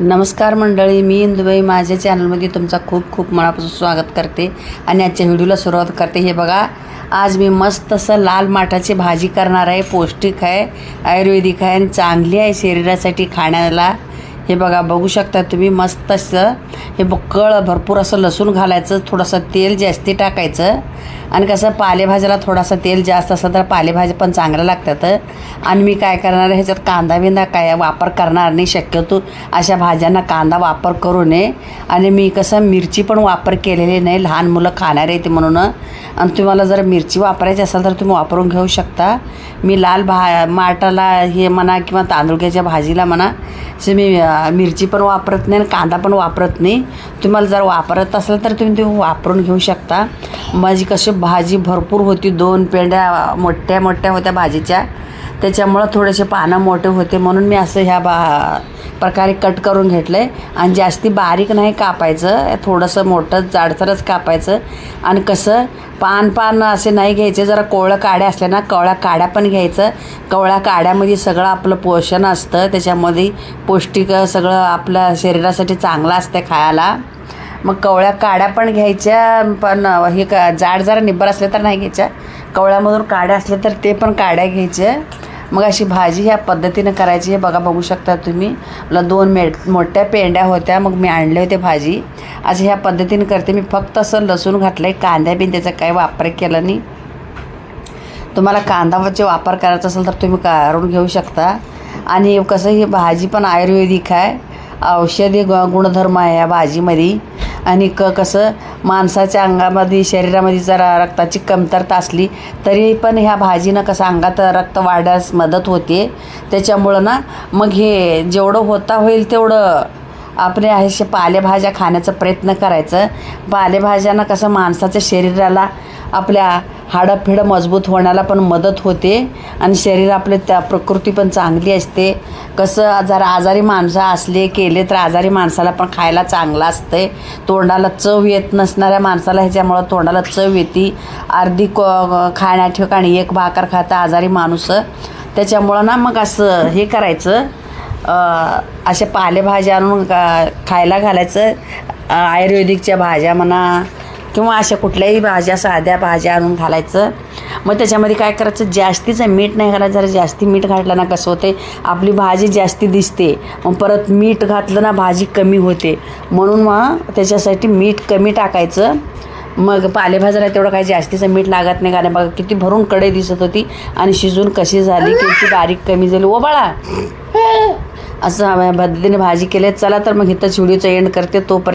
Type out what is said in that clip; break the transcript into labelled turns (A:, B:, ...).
A: नमस्कार मंडळी मी इंदुबाई. माझ्या चॅनलमध्ये तुमचा खूप खूप मनापासून स्वागत करते आणि आजच्या व्हिडिओला सुरुवात करते. हे बघा आज मी मस्त असं लाल माठाची भाजी करणार आहे. पौष्टिक आहे आयुर्वेदिक आहे आणि चांगली आहे. शरीरासाठी खाण्याला हे बघा बघू शकता तुम्ही मस्त असं हे बक्कळ भरपूर असं लसूण घालायचं थोडंसं तेल जास्ती टाकायचं. आणि कसं पालेभाज्याला थोडासा तेल जास्त असलं तर पालेभाज्या पण चांगल्या लागतात. आणि मी काय करणार ह्याच्यात कांदा बिंदा काय वापर करणार नाही शक्यतो अशा भाज्यांना कांदा वापर करू नये. आणि मी कसं मिरची पण वापर केलेली नाही लहान मुलं खाणार येते ते म्हणून. आणि तुम्हाला जर मिरची वापरायची असेल तर तुम्ही वापरून घेऊ शकता. मी लाल भा माटाला हे म्हणा किंवा तांदूळक्याच्या भाजीला म्हणा मी मिरची पण वापरत नाही आणि कांदा पण वापरत नाही. तुम्हाला जर वापरत असेल तर तुम्ही ते वापरून घेऊ शकता. माझी कशी भाजी भरपूर होती दोन पेंड्या मोठ्या मोठ्या होत्या भाजीच्या. त्याच्यामुळं थोडेसे पानं मोठे होते म्हणून मी असं ह्या बा प्रकारे कट करून घेतलं आहे आणि जास्ती बारीक नाही कापायचं थोडंसं मोठं जाडसरच कापायचं. आणि कसं पान पान असे नाही घ्यायचे जरा कोवळं काड्या असल्या ना कवळ्या काड्या पण घ्यायचं. कवळ्या काड्यामध्ये सगळं आपलं पोषण असतं त्याच्यामध्ये पौष्टिक सगळं आपल्या शरीरासाठी चांगलं असतं खायला. मग कवळ्या काड्या पण घ्यायच्या पण हे का जाड जरा निब्बर असले तर नाही घ्यायच्या. कवळ्यामधून काड्या असल्या तर ते पण काड्या घ्यायच्या मग अशी भाजी ह्या पद्धतीनं करायची हे बघा बघू शकता तुम्ही. मला दोन मे मोठ्या पेंड्या होत्या मग मी आणले होते भाजी. असं ह्या पद्धतीनं करते. मी फक्त असं लसूण घातलं आहे कांद्या बिंद्याचा काही वापर केला नाही. तुम्हाला कांदावरचे वापर करायचा असेल तर तुम्ही करून घेऊ शकता. आणि कसं ही भाजी पण आयुर्वेदिक आहे. औषधी ग गुणधर्म आहे या भाजीमध्ये. आणि क कसं माणसाच्या अंगामध्ये शरीरामध्ये जरा रक्ताची कमतरता असली तरी पण ह्या भाजीनं कसं अंगात रक्त वाढण्यास मदत होते. त्याच्यामुळं ना मग हे जेवढं होता होईल तेवढं आपले आहे पालेभाज्या खाण्याचा प्रयत्न करायचं. पालेभाज्यानं कसं माणसाच्या शरीराला आपल्या हाडं फिडं मजबूत होण्याला पण मदत होते आणि शरीर आपले त्या प्रकृती पण चांगली असते. कसं जर आजारी माणसं असले केले तर आजारी माणसाला पण खायला चांगलं असते तोंडाला चव येत नसणाऱ्या माणसाला ह्याच्यामुळं तोंडाला चव येते. अर्धी को खाण्या ठिकाणी एक भाकर खाता आजारी माणूस. त्याच्यामुळं ना मग असं हे करायचं अशा पालेभाज्या आणून का खायला घालायचं. आयुर्वेदिकच्या भाज्या म्हणा किंवा अशा कुठल्याही भाज्या साध्या भाज्या आणून घालायचं. मग त्याच्यामध्ये काय करायचं? जास्तीचं मीठ नाही घालायचं. जरा जास्ती मीठ घातलं ना कसं होते आपली भाजी जास्ती दिसते. मग परत मीठ घातलं ना भाजी कमी होते. म्हणून मग त्याच्यासाठी मीठ कमी टाकायचं. मग पालेभाज्याला तेवढं काही जास्तीचं मीठ लागत नाही कारण बघा किती भरून कडे दिसत होती आणि शिजून कशी झाली किती बारीक कमी झाली. ओ बाळा! असं पद्धतीने भाजी केली. चला तर मग इथं व्हिडिओचं एंड करते. तोपर्यंत